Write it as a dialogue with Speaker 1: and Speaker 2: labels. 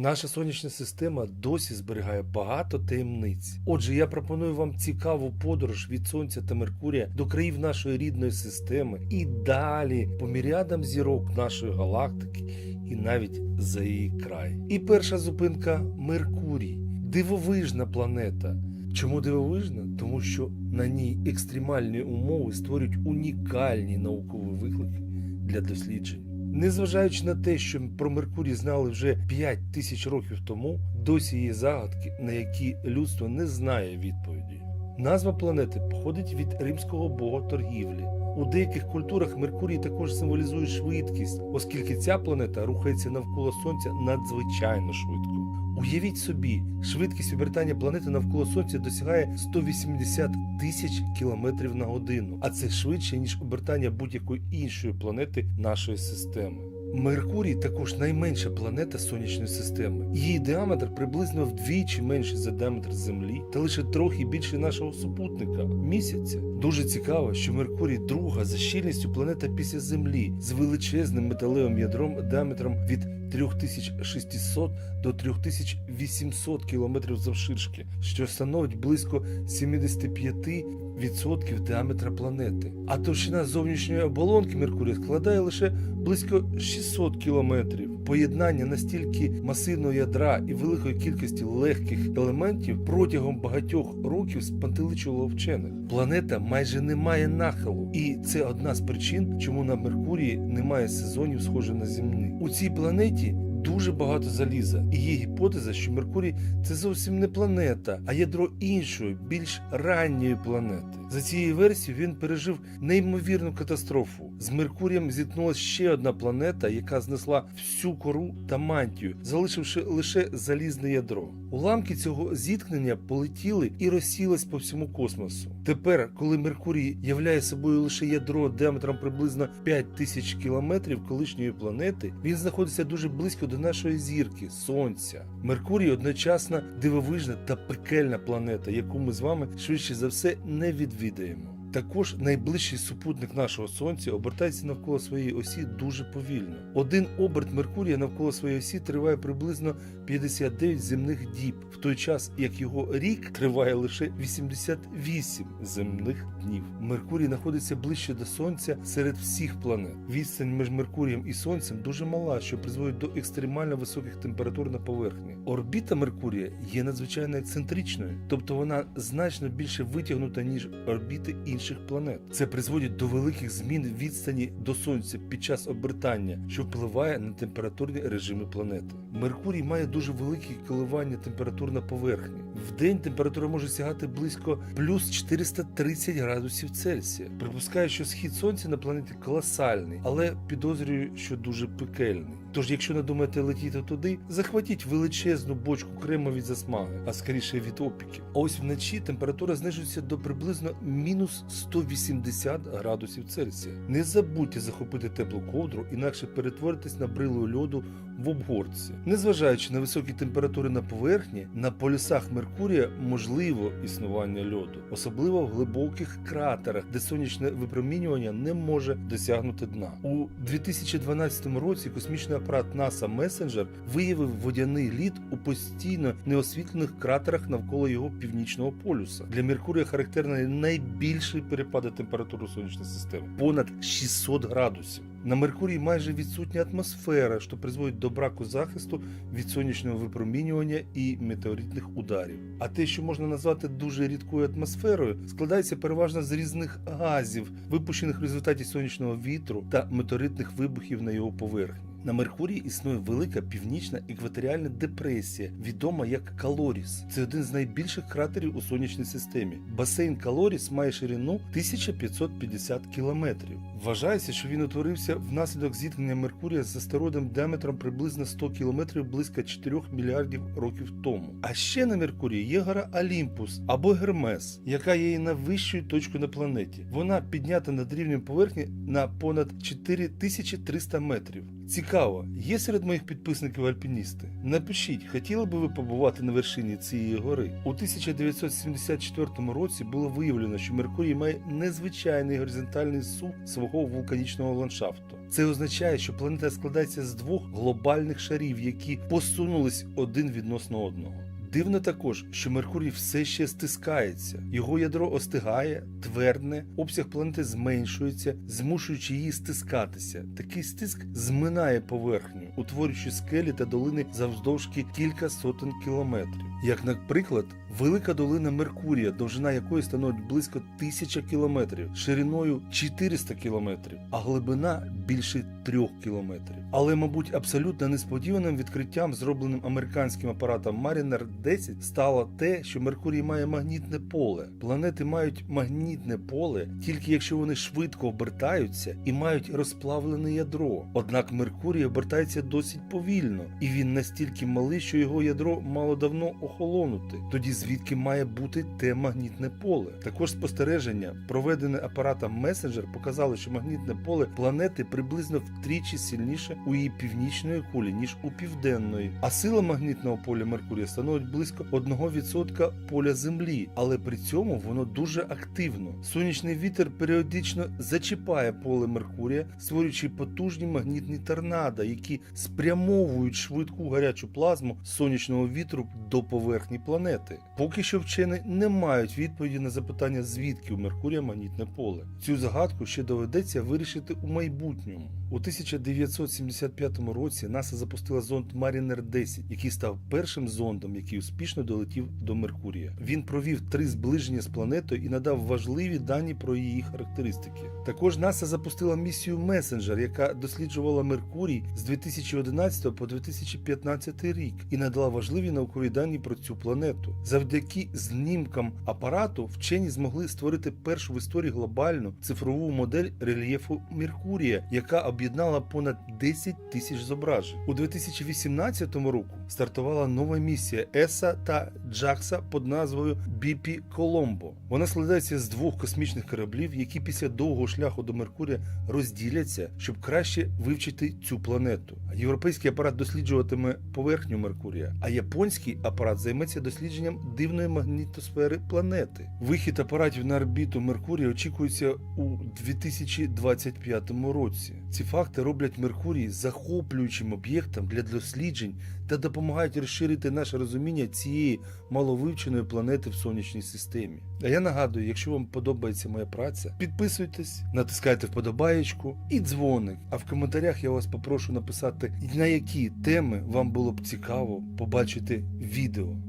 Speaker 1: Наша сонячна система досі зберігає багато таємниць. Отже, я пропоную вам цікаву подорож від Сонця та Меркурія до країв нашої рідної системи і далі по мірядам зірок нашої галактики і навіть за її край. І перша зупинка Меркурій, дивовижна планета. Чому дивовижна? Тому що на ній екстремальні умови створюють унікальні наукові виклики для досліджень. Незважаючи на те, що про Меркурій знали вже 5 тисяч років тому, досі є загадки, на які людство не знає відповіді. Назва планети походить від римського бога торгівлі. У деяких культурах Меркурій також символізує швидкість, оскільки ця планета рухається навколо Сонця надзвичайно швидко. Уявіть собі, швидкість обертання планети навколо Сонця досягає 180 тисяч кілометрів на годину, а це швидше ніж обертання будь-якої іншої планети нашої системи. Меркурій також найменша планета сонячної системи. Її діаметр приблизно вдвічі менший за діаметр Землі та лише трохи більше нашого супутника місяця. Дуже цікаво, що Меркурій друга за щільністю планета після Землі з величезним металевим ядром діаметром від 3600 до 3800 кілометрів завширшки, що становить близько 75% діаметра планети. А товщина зовнішньої оболонки Меркурія складає лише близько 600 кілометрів. Поєднання настільки масивного ядра і великої кількості легких елементів протягом багатьох років спантеличило вчених. Планета майже не має нахилу, і це одна з причин, чому на Меркурії немає сезонів, схожих на земні. У цій планеті дуже багато заліза, і є гіпотеза, що Меркурій це зовсім не планета, а ядро іншої, більш ранньої планети. За цією версією він пережив неймовірну катастрофу. З Меркурієм зіткнулася ще одна планета, яка знесла всю кору та мантію, залишивши лише залізне ядро. Уламки цього зіткнення полетіли і розсілись по всьому космосу. Тепер, коли Меркурій являє собою лише ядро діаметром приблизно 5 тисяч кілометрів колишньої планети, він знаходиться дуже близько до нашої зірки Сонця. Меркурій одночасно дивовижна та пекельна планета, яку ми з вами швидше за все не відвідаємо. Також найближчий супутник нашого сонця обертається навколо своєї осі дуже повільно. Один оберт Меркурія навколо своєї осі триває приблизно 59 земних діб, в той час як його рік триває лише 88 земних днів. Меркурій знаходиться ближче до сонця серед всіх планет. Відстань між Меркурієм і Сонцем дуже мала, що призводить до екстремально високих температур на поверхні. Орбіта Меркурія є надзвичайно ексцентричною, тобто вона значно більше витягнута ніж орбіти інших планет. Це призводить до великих змін відстані до сонця під час обертання, що впливає на температурні режими планети. Меркурій має дуже великі коливання температур на поверхні. В день температура може сягати близько плюс 430 градусів Цельсія. Припускаю, що схід сонця на планеті колосальний, але підозрюю, що дуже пекельний. Тож, якщо надумаєте летіти туди, захватіть величезну бочку Криму від засмаги, а скоріше від опіків. А ось вночі температура знижується до приблизно мінус 180 градусів Цельсія. Не забудьте захопити теплу ковдру, інакше перетворитесь на брилу льоду в обгорці. Незважаючи на високі температури на поверхні, на полюсах Меркурія можливо існування льоду, особливо в глибоких кратерах, де сонячне випромінювання не може досягнути дна. У 2012 році космічний апарат NASA Messenger виявив водяний лід у постійно неосвітлених кратерах навколо його північного полюса. Для Меркурія характерні найбільші перепади температури сонячної системи понад 600 градусів. На Меркурії майже відсутня атмосфера, що призводить до браку захисту від сонячного випромінювання і метеоритних ударів. А те, що можна назвати дуже рідкою атмосферою, складається переважно з різних газів, випущених в результаті сонячного вітру та метеоритних вибухів на його поверхні. На Меркурії існує велика північна екваторіальна депресія, відома як Калоріс. Це один з найбільших кратерів у сонячній системі. Басейн Калоріс має ширину 1550 кілометрів. Вважається, що він утворився внаслідок зіткнення Меркурія з астероїдом діаметром приблизно 100 кілометрів близько 4 мільярдів років тому. А ще на Меркурії є гора Олімпус або Гермес, яка є найвищою точкою на планеті. Вона піднята над рівнем поверхні на понад 4300 метрів. Цікаво, є серед моїх підписників альпіністи. Напишіть, хотіли би ви побувати на вершині цієї гори. У 1974 році було виявлено, що Меркурій має незвичайний горизонтальний сув свого вулканічного ландшафту. Це означає, що планета складається з двох глобальних шарів, які посунулись один відносно одного. Дивно також, що Меркурій все ще стискається, його ядро остигає, твердне, обсяг планети зменшується, змушуючи її стискатися. Такий стиск зминає поверхню, утворюючи скелі та долини завздовжки кілька сотень кілометрів. Як, наприклад, велика долина Меркурія, довжина якої становить близько тисяча кілометрів, шириною 400 кілометрів, а глибина більше трьох кілометрів. Але, мабуть, абсолютно несподіваним відкриттям, зробленим американським апаратом Mariner 10, стало те, що Меркурій має магнітне поле. Планети мають магнітне поле тільки якщо вони швидко обертаються і мають розплавлене ядро. Однак Меркурій обертається досить повільно, і він настільки малий, що його ядро мало давно охолонути. Тоді звідки має бути те магнітне поле? Також спостереження, проведене апаратом Messenger, показало, що магнітне поле планети приблизно втричі сильніше у її північної кулі, ніж у південної. А сила магнітного поля Меркурія становить близько 1% поля Землі, але при цьому воно дуже активно. Сонячний вітер періодично зачіпає поле Меркурія, створюючи потужні магнітні торнадо, які спрямовують швидку гарячу плазму сонячного вітру до поверхні планети. Поки що вчені не мають відповіді на запитання, звідки у Меркурія магнітне поле. Цю загадку ще доведеться вирішити у майбутньому. У 1975 році НАСА запустила зонд Mariner 10, який став першим зондом, який успішно долетів до Меркурія. Він провів три зближення з планетою і надав важливі дані про її характеристики. Також НАСА запустила місію Месенджер, яка досліджувала Меркурій з 2011 по 2015 рік і надала важливі наукові дані про цю планету. Завдяки знімкам апарату вчені змогли створити першу в історії глобальну цифрову модель рельєфу Меркурія, яка об'єднала понад 10 тисяч зображень. У 2018 року стартувала нова місія ЕСА та Джакса під назвою BP Коломбо. Вона складається з двох космічних кораблів, які після довгого шляху до Меркурія розділяться, щоб краще вивчити цю планету. Європейський апарат досліджуватиме поверхню Меркурія, а японський апарат займеться дослідженням дивної магнітосфери планети. Вихід апаратів на орбіту Меркурія очікується у 2025 році. Ці факти роблять Меркурій захоплюючим об'єктом для досліджень та допомагають розширити наше розуміння цієї маловивченої планети в сонячній системі. А я нагадую, якщо вам подобається моя праця, підписуйтесь, натискайте вподобаєчку і дзвоник. А в коментарях я вас попрошу написати, на які теми вам було б цікаво побачити відео.